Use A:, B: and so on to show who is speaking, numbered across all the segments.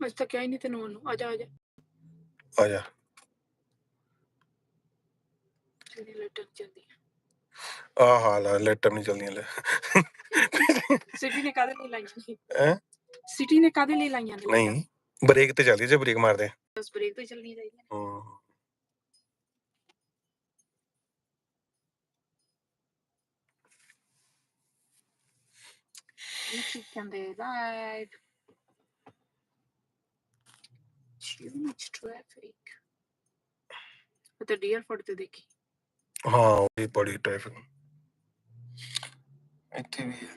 A: ਅੱਜ ਤੱਕ ਕਿਹਾ ਹੀ ਨਹੀਂ ਤੈਨੂੰ ਉਹਨੂੰ। ਆ ਜਾ ਆ ਜਾ।
B: ਆ ਜਾ।
A: ਜਿਹੜੀ ਲੈਟਰ ਚੱਲਦੀ
B: ਆ ਹਾਲ ਆ ਲੈਟਰ ਨਹੀਂ ਚੱਲਦੀਆਂ ਲੈ।
A: ਸਿਟੀ ਨੇ ਕਾਦੇ ਲਈ ਲਾਈਆਂ ਨੇ?
B: ਹੈਂ?
A: ਸਿਟੀ ਨੇ ਕਾਦੇ ਲਈ ਲਾਈਆਂ ਨੇ
B: ਨਹੀਂ ਬ੍ਰੇਕ ਤੇ ਚੱਲਦੀ ਜੇ ਬ੍ਰੇਕ ਮਾਰਦੇ ਆ।
A: ਬਸ ਬ੍ਰੇਕ ਤੇ ਚੱਲਣੀ ਚਾਹੀਦੀ ਹੈ
B: ਹੂੰ।
A: ਇਹ ਕੀ ਕਹਿੰਦੇ too much traffic ਤਾਂ ਡੀਅਰਫੋਰਡ ਤੇ ਦੇਖੀ।
B: ਹਾਂ ਉਹ ਵੀ ਬੜੀ ਟ੍ਰੈਫਿਕ ਇੱਥੇ ਵੀ ਹੈ।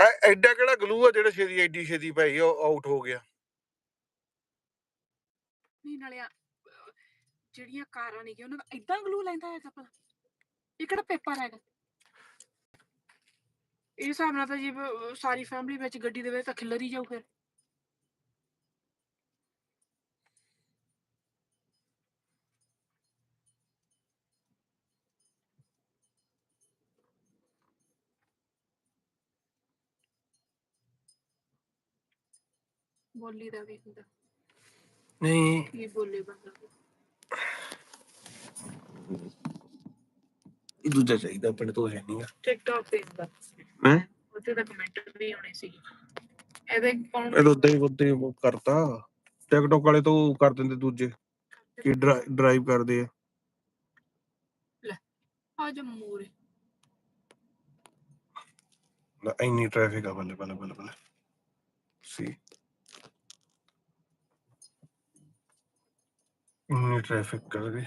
B: ਐ- ਐਡਾ ਕਿਹੜਾ ਗਲੂ ਆ ਜਿਹੜਾ ਛੇਤੀ ਐਡੀ ਛੇਤੀ ਭਾਈ ਉਹ ਆਊਟ ਹੋ ਗਿਆ।
A: ਨਹੀਂ ਨਾਲੇ ਆ, ਜਿਹੜੀਆਂ ਕਾਰਾਂ ਨੇ ਉਹਨਾਂ ਦਾ ਇਦਾਂ ਗਲੂ ਲੈਂਦਾ ਹੈਗਾ ਭਲਾ। ਇਹ ਕਿਹੜਾ ਪੇਪਰ ਹੈਗਾ ਇਹ ਹਿਸਾਬ ਨਾਲ ਤਾਂ ਜੀ ਬ- ਸਾਰੀ ਫੈਮਿਲੀ ਵਿੱਚ ਗੱਡੀ ਦੇ ਵਿੱਚ ਤਾਂ ਖਿੱਲਰ ਹੀ ਜਾਊ ਫਿਰ। ਬੋਲੀ ਦਾ ਵੀ ਹੁੰਦਾ।
B: ਨਹੀਂ।
A: ਕੀ ਬੋਲੇ ਬੰਦਾ।
B: ਦੂਜਾ ਚਾਹੀਦਾ ਪਿੰਡ ਤੋਂ ਹੈ ਨਹੀਂਗਾ
A: ਟਿਕਟੌਕ ਤੇ ਹੁੰਦਾ
B: ਹੈਂ?
A: ਉੱਥੇ ਤਾਂ ਕਮੈਂਟ ਵੀ ਆਉਣੇ ਸੀ। ਇਹਦੇ ਕੌਣ
B: ਇਹ ਉਦਾਂ ਹੀ ਉਦਾਂ ਹੀ ਉਹ ਕਰਤਾ। ਟਿਕਟੋਕ ਵਾਲੇ ਤੋਂ ਕਰ ਦਿੰਦੇ ਦੂਜੇ ਕਿ ਡਰਾਈਵ ਕਰਦੇ ਆ।
A: ਆ ਜਾ ਮੂਰੇ
B: ਲੈ, ਇੰਨੀ ਟ੍ਰੈਫਿਕ ਆ ਬੱਲੇ ਬੱਲੇ ਬੱਲੇ ਬੱਲੇ। ਸੀ। ਇੰਨੀ ਟ੍ਰੈਫਿਕ ਕਰ ਗਈ।